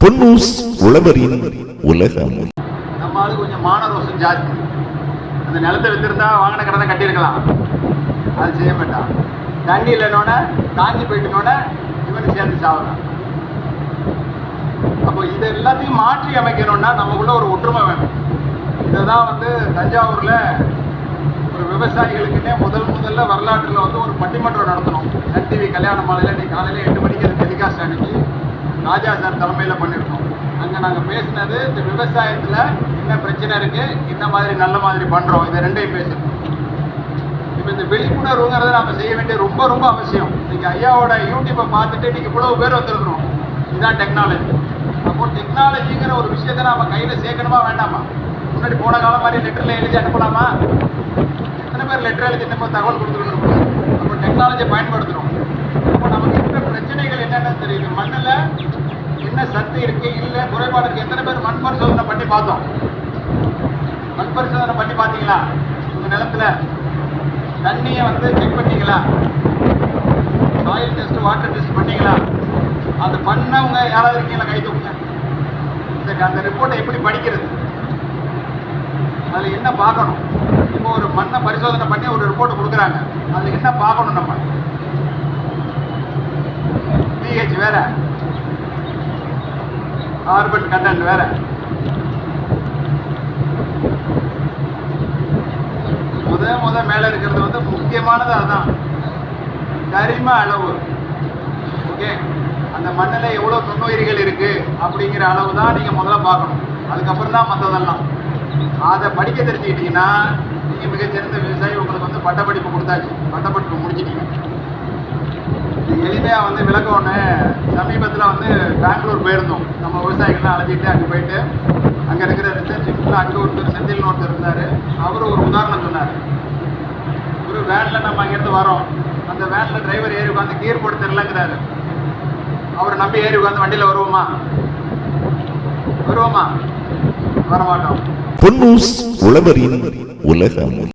பொன்னூஸ் உழவரின் உலகம். நம்ம ஆளு கொஞ்சம் மானதோஷம் ஜாஸ்தி. அந்த நிலத்தை வித்திருந்தா வாங்கின கடனை கட்டியிருக்கலாம். அது செய்ய மாட்டான் தண்ணி இல்லைனோட காஞ்சி போயிட்டுனோட இவனு சேர்ந்து சாவுறான் அப்போ இதை எல்லாத்தையும் மாற்றி அமைக்கணும்னா நமக்குள்ள ஒரு ஒற்றுமை வேணும். இதை தான் வந்து தஞ்சாவூர்ல ஒரு விவசாயிகளுக்குன்னே முதல் முதல்ல வரலாற்றில் வந்து ஒரு பட்டிமன்றம் நடத்தணும். சன் டிவி கல்யாண மாலையில் இன்னைக்கு காலையில் எட்டு மணிக்கு இருக்கு. ராஜா சார் தலைமையில் பண்ணியிருக்கோம் அங்கே நாங்கள் பேசினது இந்த விவசாயத்தில் என்ன பிரச்சனை இருக்குது என்ன மாதிரி நல்ல மாதிரி பண்ணுறோம் இதை ரெண்டையும் பேசணும் இப்போ இந்த விழிப்புணர்வுங்கிறத நம்ம செய்ய வேண்டிய ரொம்ப ரொம்ப அவசியம். நீங்கள் ஐயாவோட யூடியூப்பை பார்த்துட்டு நீங்கள் இவ்வளோ பேர் வந்துருக்குறோம். இதுதான் டெக்னாலஜி அப்போ டெக்னாலஜிங்கிற ஒரு விஷயத்தை நம்ம கையில் சேர்க்கணுமா வேண்டாமா? முன்னாடி போன காலம் மாதிரி லெட்டரில் எழுதி அனுப்பலாமா? எத்தனை பேர் லெட்டர் எழுதி நம்ம தகவல் கொடுத்துக்கிட்டு நம்ம அப்போ டெக்னாலஜியை பயன்படுத்துகிறோம் அப்போ நமக்கு இருக்கிற பிரச்சனைகள் என்னென்னு தெரியுது. மண்ணில் என்ன சத்து இருக்கு இல்லை குறைபாடு இருக்கு எத்தனை பேர் மண் பரிசோதனை பண்ணி பார்த்தோம்? மண் பரிசோதனை பண்ணி பார்த்தீங்களா? உங்கள் நிலத்துல தண்ணியை வந்து செக் பண்ணீங்களா? சாயில் டெஸ்ட் வாட்டர் டெஸ்ட் பண்ணீங்களா? அது பண்ணவங்க யாராவது இருக்கீங்களா? கை தூக்குங்க. சரி அந்த ரிப்போர்ட்டை எப்படி படிக்கிறது? அதில் என்ன பார்க்கணும்? இப்போ ஒரு மண்ணை பரிசோதனை பண்ணி ஒரு ரிப்போர்ட் கொடுக்குறாங்க. அதில் என்ன பார்க்கணும் நம்ம? பிஹெச் வேற. கார்பன் கண்டென்ட் வேற. முத முத மேலே இருக்கிறது வந்து முக்கியமானது அதுதான் கரிம அளவு. ஓகே அந்த மண்ணில் எவ்வளோ நுண்ணுயிர்கள் இருக்கு அப்படிங்கிற அளவு தான் நீங்கள் முதல்ல பார்க்கணும். அதுக்கப்புறம் தான் மற்றதெல்லாம் அதை படிக்க தெரிஞ்சுக்கிட்டீங்கன்னா நீங்கள் மிகச்சிறந்த விவசாயி உங்களுக்கு வந்து பட்டப்படிப்பு கொடுத்தாச்சு. பட்டப்படிப்பு முடிச்சிட்டீங்க. இது வந்து வந்து ஒன்று சமீபத்தில் வந்து பெங்களூர் போயிருந்தோம். நம்ம விவசாயிகள்லாம் அழைச்சிட்டு அங்கே போயிட்டு அங்கே இருக்கிற ரிசர்ச் அங்கே ஒருத்தர் செந்தில்னு ஒருத்தர் இருந்தார். அவர் ஒரு உதாரணம் சொன்னார். ஒரு வேனில் நம்ம அங்கேருந்து வரோம். அந்த வேனில் டிரைவர் ஏறி உட்காந்து கீர் போட்டு தெரிலங்கிறாரு அவரை நம்பி ஏறி உட்காந்து வண்டியில் வருவோமா? வருவோமா? வரமாட்டோம். பொன்னூஸ் உழவரின் உலகம்